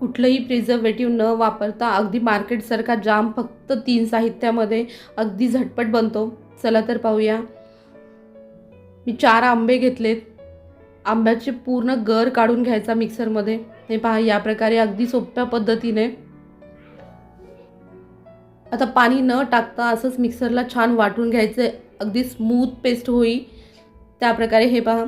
कुठलंही प्रिझर्वेटिव्ह न वापरता अगदी मार्केटसारखा जाम फक्त तीन साहित्यामध्ये अगदी झटपट बनतो. चला तर पाहूया. मी चार आंबे घेतलेत. आंब्याचे पूर्ण गर काढून घ्यायचा मिक्सरमध्ये हे पहा या प्रकारे अगदी सोप्या पद्धतीने. आता पाणी न टाकता असंच मिक्सरला छान वाटून घ्यायचं. अगदी स्मूथ पेस्ट होई त्याप्रकारे हे पहा.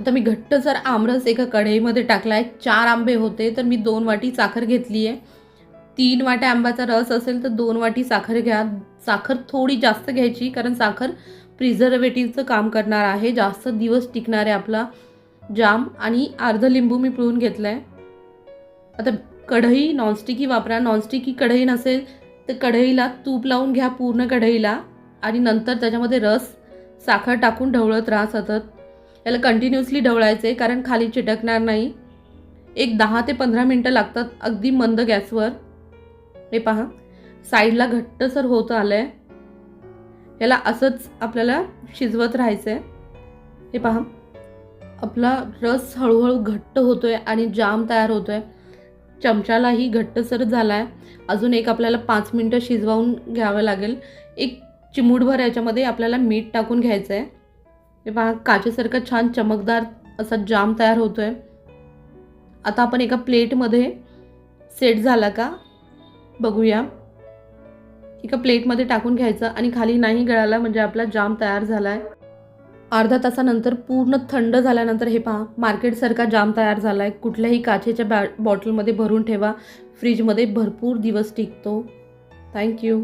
आता मी घट्ट जर आमरस एका कढईमध्ये टाकला आहे चार आंबे होते तर मी दोन वाटी साखर घेतली आहे तीन वाट्या आंब्याचा रस असेल तर दोन वाटी साखर घ्या. साखर थोडी जास्त घ्यायची कारण साखर प्रिझर्वेटिव्हचं काम करणार आहे. जास्त दिवस टिकणार आहे आपला जाम. आणि अर्ध लिंबू मी पिळून घेतलं आहे आता कढई नॉनस्टिकी वापरा. नॉनस्टिकी कढई नसेल तर कढईला तूप लावून घ्या पूर्ण कढईला. आणि नंतर त्याच्यामध्ये रस साखर टाकून ढवळत राहा सतत. याला कंटिन्युअसली ढवळायचं आहे कारण खाली चिटकणार नाही. एक दहा ते पंधरा मिनटं लागतात अगदी मंद गॅसवर. हे पहा साईडला घट्टसर होत आलं आहे याला असंच आपल्याला शिजवत राहायचं आहे हे पहा आपला रस हळूहळू घट्ट होतो आहे आणि जाम तयार होतो आहे चमच्यालाही घट्टसर झाला आहे अजून एक आपल्याला पाच मिनटं शिजवावून घ्यावं लागेल. एक चिमूटभर याच्यामध्ये आपल्याला मीठ टाकून घ्यायचं आहे हे पहा काचेसारखा छान चमकदार असा जाम तयार होतो आहे आता आपण एका प्लेटमध्ये सेट झाला का? बघूया. एका प्लेटमध्ये टाकून घ्यायचं आणि खाली नाही गळाला म्हणजे आपला जाम तयार झाला आहे अर्धा तासानंतर पूर्ण थंड झाल्यानंतर हे पहा मार्केटसारखा जाम तयार झाला आहे कुठल्याही काचेच्या बॅ बॉटलमध्ये भरून ठेवा. फ्रीजमध्ये भरपूर दिवस टिकतो. थँक्यू